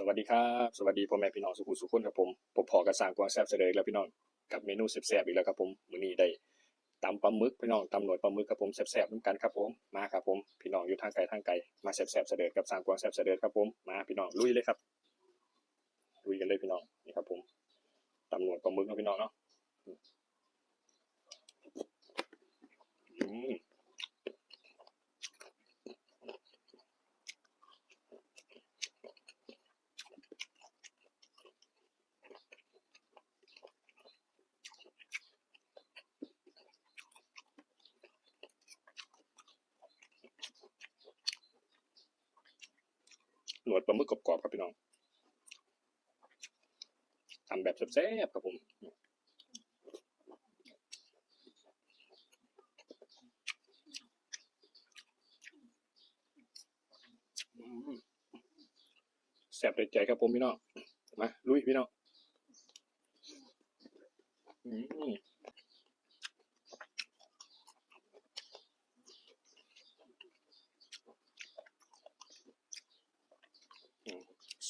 สวัสดีครับสวัสดีพ่อแม่พี่น้องสุขุสุขคนครับผมผมพอกระสางกวางแซ่บเสดอแล้วพี่น้องกับเมนูแซ่บๆอีกแล้วครับผมมื้อนี้ได้ตำปลาหมึกพี่น้องตำหนวยปลาหมึกครับผมแซ่บๆน้ำกันครับผมมาครับผมพี่น้องอยู่ทางไกลทางไกลมาแซ่บๆเสดอกับสางกวางแซ่บเสดอครับผมมาพี่น้องลุยเลยครับลุยกันเลยพี่น้องนี่ครับผมตำหนวยปลาหมึกเนาะพี่น้องเนาะอืม หนวดปลาหมึกกรอบๆครับพี่น้องทำแบบแซ่บๆครับผมแซ่บใจครับผมพี่น้องมาลุยพี่น้องอืม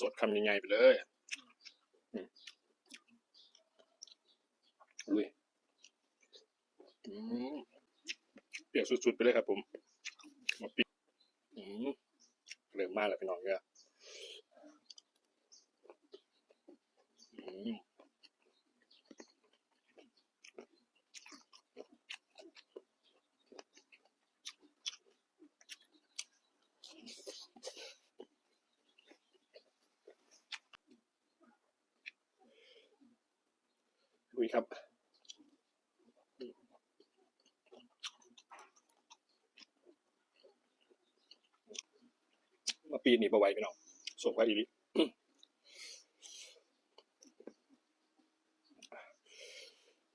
สดคำยังไงไปเลยอืมลุยเปรี้ยวสุดๆไปเลยครับผม มาปิดอืมเริ่มมากแล้วพี่น้องเนี่ยอืม ลุยครับมาปีนี้ประไว้พี่น้องส่งไปอีลิ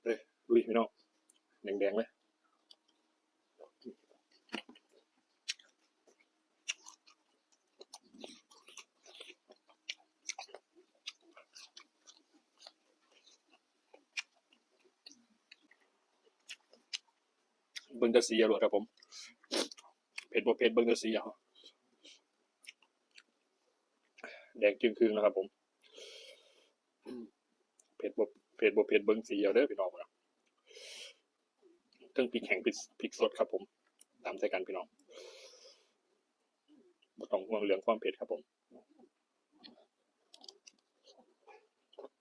เลยลุยพี่น้องแดงๆเลยเบิ้งแตะสีอร่อยครับผมเผ็ดบ่เผ็ดเบิ้งแตะสีเอาแดงจึงคืนนะครับ ผมเผ็ดบ่เผ็ดบ่เผ็ดเบิ้งสีเอาเด้อพี่น้องนะเครื่องพริกแห้งพริกพริกสดครับ ผมตามใส่กันพี่น้องบ่ต้องห่วงเรื่องความเผ็ดครับผม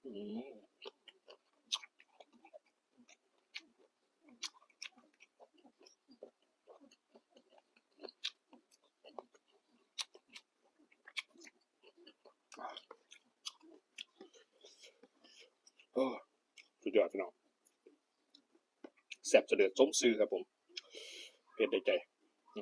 อืมโอ้สุด ยอดพี่น้องแซ่บเสดือดสมซื้อครับผมเผ็ดใจอื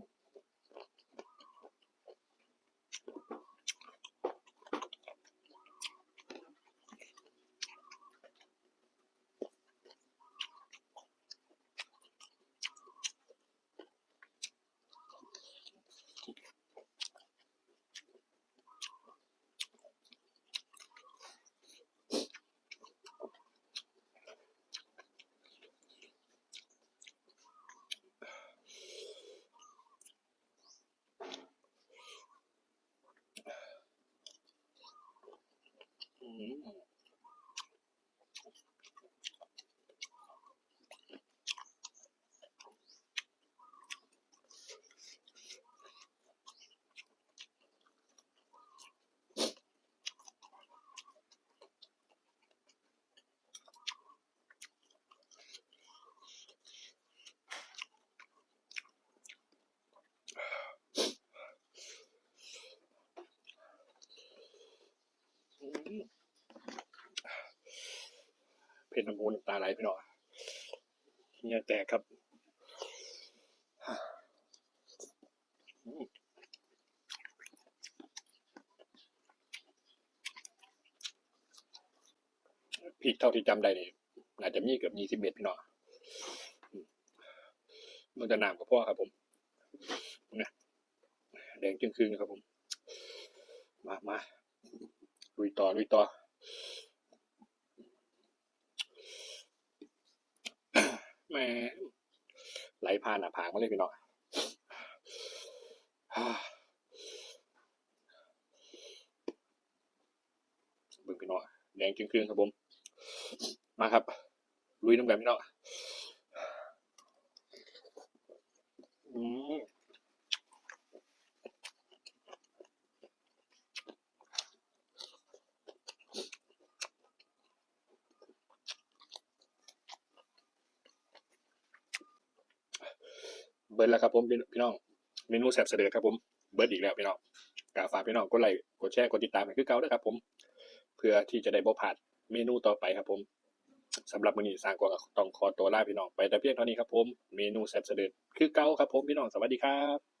ม อืมอืม เผ็ดน้ำหูนตาไหลพี่น้องเนี่ยแตกครับพริกเท่าที่จำได้นี่น่าจะมีเกือบยี่สิบเม็ดพี่น้องมันจะน้ำกับพ่อครับผมนะแดงจึงคืนครับผม มามาลุยต่อลุยต่อ แหม่ไหลผ่านหน้าผากมาเลยพี่น้องอ่าเบิ่งพี่น้องแดงจึงครึ่งครับผม มาครับ ลุยน้ำแบบพี่น้องอืมเบิร์ดแล้วครับผมพี่น้องเมนูแซ่บเสด็จครับผมเบิร์ดอีกแล้วพี่น้องกาฝากพี่น้องกดไลค์กดแชร์กดติดตามให้คือเก่าด้วยครับผม เพื่อที่จะได้บ่ผ่าดเมนูต่อไปครับผมสำหรับมื้อนี้สร้างกวางก็ต้องขอตัวลาพี่น้องไปแต่เพียงเท่านี้ครับผมเมนูแซ่บเสด็จคือเก่าครับผมพี่น้องสวัสดีครับ